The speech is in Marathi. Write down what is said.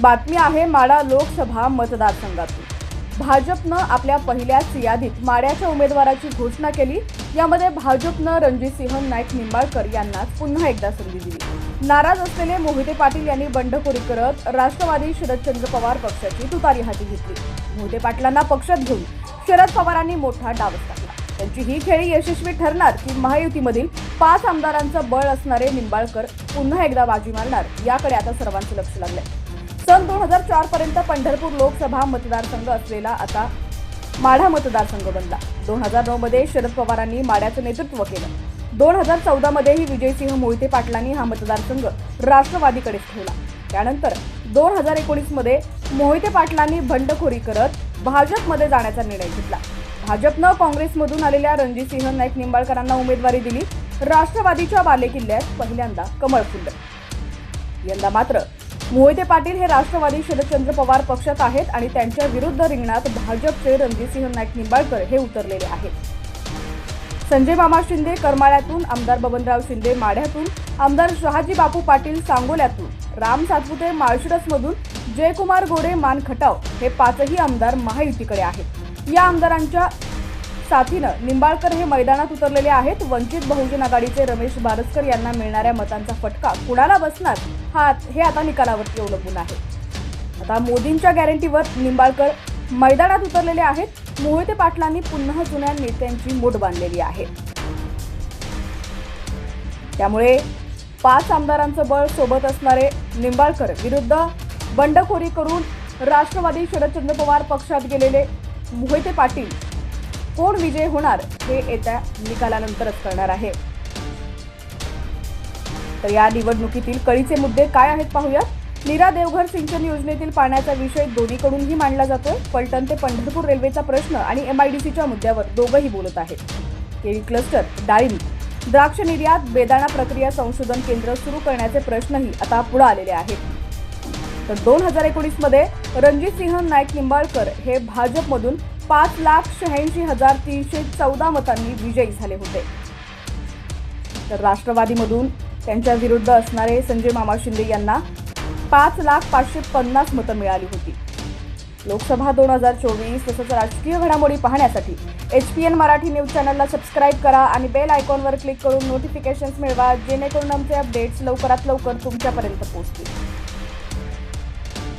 बातमी आहे माडा लोकसभा मतदारसंघातून. भाजपनं आपल्या पहिल्याच यादीत माड्याच्या उमेदवाराची घोषणा केली. यामध्ये भाजपनं रणजितसिंह नाईक निंबाळकर यांनाच पुन्हा एकदा संधी दिली. नाराज असलेले मोहिते पाटील यांनी बंडखोरी करत राष्ट्रवादी शरदचंद्र पवार पक्षाची तुतारी हाती घेतली. मोहिते पाटलांना पक्षात घेऊन शरद पवारांनी मोठा डावच टाकला. त्यांची ही खेळी यशस्वी ठरणार की महायुतीमधील पाच आमदारांचं बळ असणारे निंबाळकर पुन्हा एकदा बाजी मारणार याकडे आता सर्वांचं लक्ष लागलंय. सन दोन हजार चार पर्यंत पंढरपूर लोकसभा मतदारसंघ असलेला आता माढा मतदारसंघ बनला. दोन हजार नऊ मध्ये शरद पवारांनी माढ्याचं नेतृत्व केलं. दोन हजार चौदा मध्येही विजयसिंह मोहिते पाटलांनी हा मतदारसंघ राष्ट्रवादीकडेच ठेवला. त्यानंतर दोन हजार एकोणीसमध्ये मोहिते पाटलांनी बंडखोरी करत भाजपमध्ये जाण्याचा निर्णय घेतला. भाजपनं काँग्रेसमधून आलेल्या रणजितसिंह नाईक निंबाळकरांना उमेदवारी दिली. राष्ट्रवादीच्या बालेकिल्ल्यात पहिल्यांदा कमळ फुललं. यंदा मात्र मोहिते पाटील हे राष्ट्रवादी शरदचंद्र पवार पक्षात आहेत आणि त्यांच्या विरुद्ध रिंगणात भाजपचे रणजितसिंह नाईक निंबाळकर हे उतरलेले आहेत. संजय मामा शिंदे करमाळ्यातून आमदार बबनराव शिंदे माढ्यातून आमदार शहाजी बापू पाटील सांगोल्यातून राम सातपुते माळशिरसमधून जयकुमार गोरे मान खटाव हे पाचही आमदार महायुतीकडे आहेत. या आमदारांच्या साथीनं निंबाळकर हे मैदानात उतरलेले आहेत. वंचित बहुजन आघाडीचे रमेश बारसकर यांना मिळणाऱ्या मतांचा फटका कुणाला बसणार? हा हे आता निकालावरती अवलंबून आहे. आता मोदींच्या गॅरंटीवर निंबाळकर मैदानात उतरलेले आहेत. मोहिते पाटलांनी पुन्हा जुन्या नेत्यांची मूठ बांधलेली आहे. त्यामुळे पाच आमदारांचं बळ सोबत असणारे निंबाळकर विरुद्ध बंडखोरी करून राष्ट्रवादी शरदचंद्र पवार पक्षात गेलेले मोहिते पाटील कोण विजय होणार हे येत्या निकालानंतरच कळणार आहे. तर या निवडणुकीतील कळीचे मुद्दे काय आहेत पाहूयात. नीरा देवघर सिंचन योजनेतील पाण्याचा विषय दोन्हीकडूनही मांडला जातोय. पलटण ते पंढरपूर रेल्वेचा प्रश्न आणि एमआयडीसीच्या मुद्द्यावर दोघंही बोलत आहेत. केळी क्लस्टर डाळिंब द्राक्ष निर्यात बेदाणा प्रक्रिया संशोधन केंद्र सुरू करण्याचे प्रश्नही आता पुढे आलेले आहेत. तर दोन हजार एकोणीसमध्ये रणजितसिंह नाईक निंबाळकर हे भाजपमधून पाच लाख शहाऐंशी हजार तीनशे चौदा मतांनी विजयी झाले होते. तर राष्ट्रवादीमधून त्यांच्या विरुद्ध असणारे संजय मामा शिंदे यांना पाच लाख पाचशे पन्नास मतं मिळाली होती. लोकसभा दोन हजार चोवीस तसंच राजकीय घडामोडी पाहण्यासाठी H P N Marathi news चॅनलला सबस्क्राईब करा आणि बेल आयकॉनवर क्लिक करून नोटिफिकेशन्स मिळवा जेणेकरून आमचे अपडेट्स लवकरात लवकर तुमच्यापर्यंत पोहोचतील.